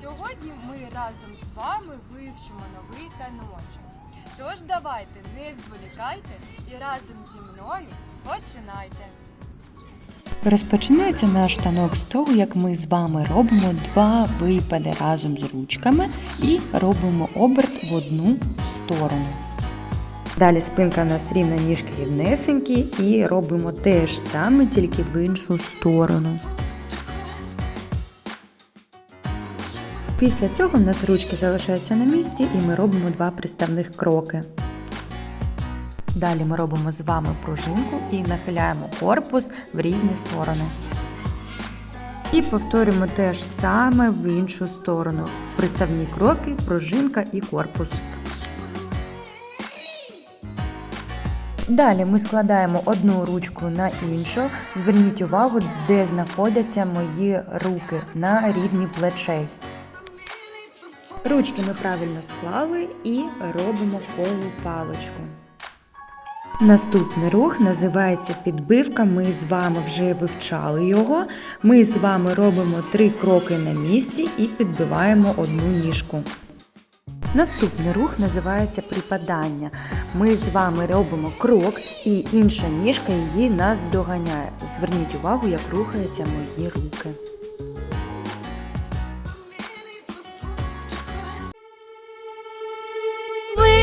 Сьогодні ми разом з вами вивчимо новий таночок. Тож давайте не зволікайте і разом зі мною починайте. Розпочинається наш танок з того, як ми з вами робимо два випади разом з ручками і робимо оберт в одну сторону. Далі спинка у нас рівна ніжки рівнесенькі і робимо те ж саме, тільки в іншу сторону. Після цього у нас ручки залишаються на місці і ми робимо два приставних кроки. Далі ми робимо з вами пружинку і нахиляємо корпус в різні сторони. І повторюємо те ж саме в іншу сторону. Приставні кроки, пружинка і корпус. Далі ми складаємо одну ручку на іншу. Зверніть увагу, де знаходяться мої руки на рівні плечей. Ручки ми правильно склали і робимо колу паличку. Наступний рух називається підбивка. Ми з вами вже вивчали його. Ми з вами робимо три кроки на місці і підбиваємо одну ніжку. Наступний рух називається припадання. Ми з вами робимо крок, і інша ніжка її нас доганяє. Зверніть увагу, як рухаються мої руки.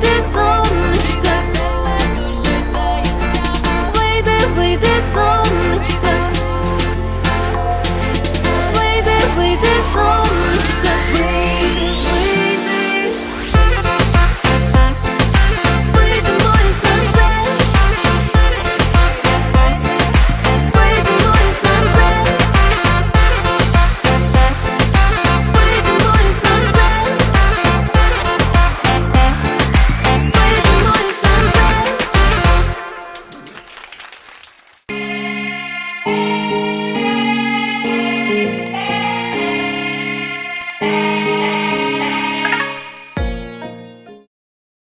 this